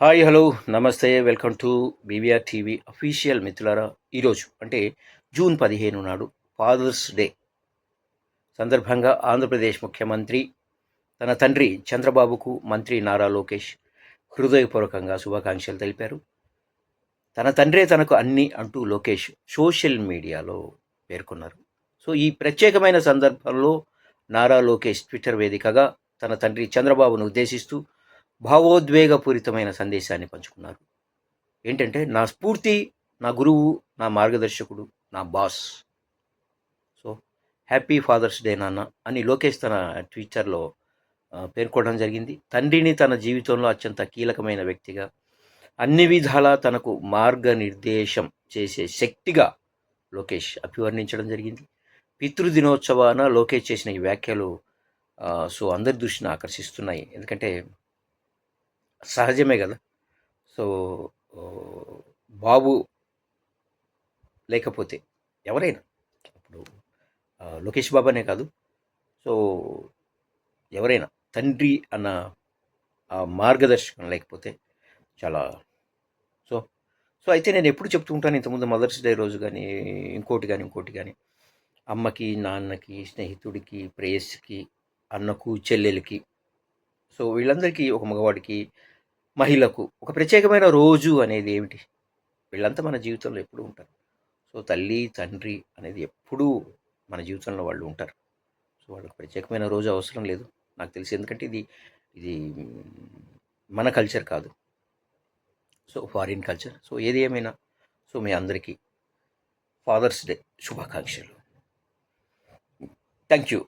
Hi hello నమస్తే welcome to B V R TV official మిత్రులారా. ఈరోజు అంటే జూన్ పదిహేను నాడు ఫాదర్స్ డే. సందర్భంగా ఆంధ్రప్రదేశ్ ముఖ్యమంత్రి తన తండ్రి చంద్రబాబుకు మంత్రి నారా లోకేష్ హృదయపూర్వకంగా శుభాకాంక్షలు తెలిపారు. తన తండ్రే తనకు అన్ని అంటూ లోకేష్ సోషల్ మీడియాలో పేర్కొన్నారు. సో ఈ ప్రత్యేకమైన సందర్భంలో నారా లోకేష్ ట్విట్టర్ వేదికగా తన తండ్రి చంద్రబాబును ఉద్దేశిస్తూ భావోద్వేగపూరితమైన సందేశాన్ని పంచుకున్నారు. ఏంటంటే నా స్ఫూర్తి నా గురువు నా మార్గదర్శకుడు నా boss. So happy father's day నాన్న అని లోకేష్ తన ట్విట్టర్లో పేర్కొనడం జరిగింది. తండ్రిని తన జీవితంలో అత్యంత కీలకమైన వ్యక్తిగా అన్ని విధాలా తనకు మార్గనిర్దేశం చేసే శక్తిగా లోకేష్ అభివర్ణించడం జరిగింది. పితృదినోత్సవాన లోకేష్ చేసిన ఈ వ్యాఖ్యలు సో అందరి దృష్టిని ఆకర్షిస్తున్నాయి. ఎందుకంటే సహజమే కదా. సో బాబు లేకపోతే ఎవరైనా ఇప్పుడు లోకేష్ బాబానే కాదు. సో ఎవరైనా తండ్రి అన్న ఆ మార్గదర్శకం లేకపోతే చాలా సో సో అయితే నేను ఎప్పుడు చెప్తూ ఉంటాను ఇంతకుముందు మదర్స్ డే రోజు కానీ ఇంకోటి కానీ ఇంకోటి కానీ అమ్మకి నాన్నకి స్నేహితుడికి ప్రేయస్కి అన్నకు చెల్లెలకి సో వీళ్ళందరికీ ఒక మగవాడికి మహిళకు ఒక ప్రత్యేకమైన రోజు అనేది ఏమిటి? వీళ్ళంతా మన జీవితంలో ఎప్పుడూ ఉంటారు. సో తల్లి తండ్రి అనేది ఎప్పుడూ మన జీవితంలో వాళ్ళు ఉంటారు. సో వాళ్ళకి ప్రత్యేకమైన రోజు అవసరం లేదు. నాకు తెలిసి ఎందుకంటే ఇది ఇది మన కల్చర్ కాదు. So foreign culture. సో ఏది ఏమైనా సో మీ అందరికీ ఫాదర్స్ డే శుభాకాంక్షలు. Thank you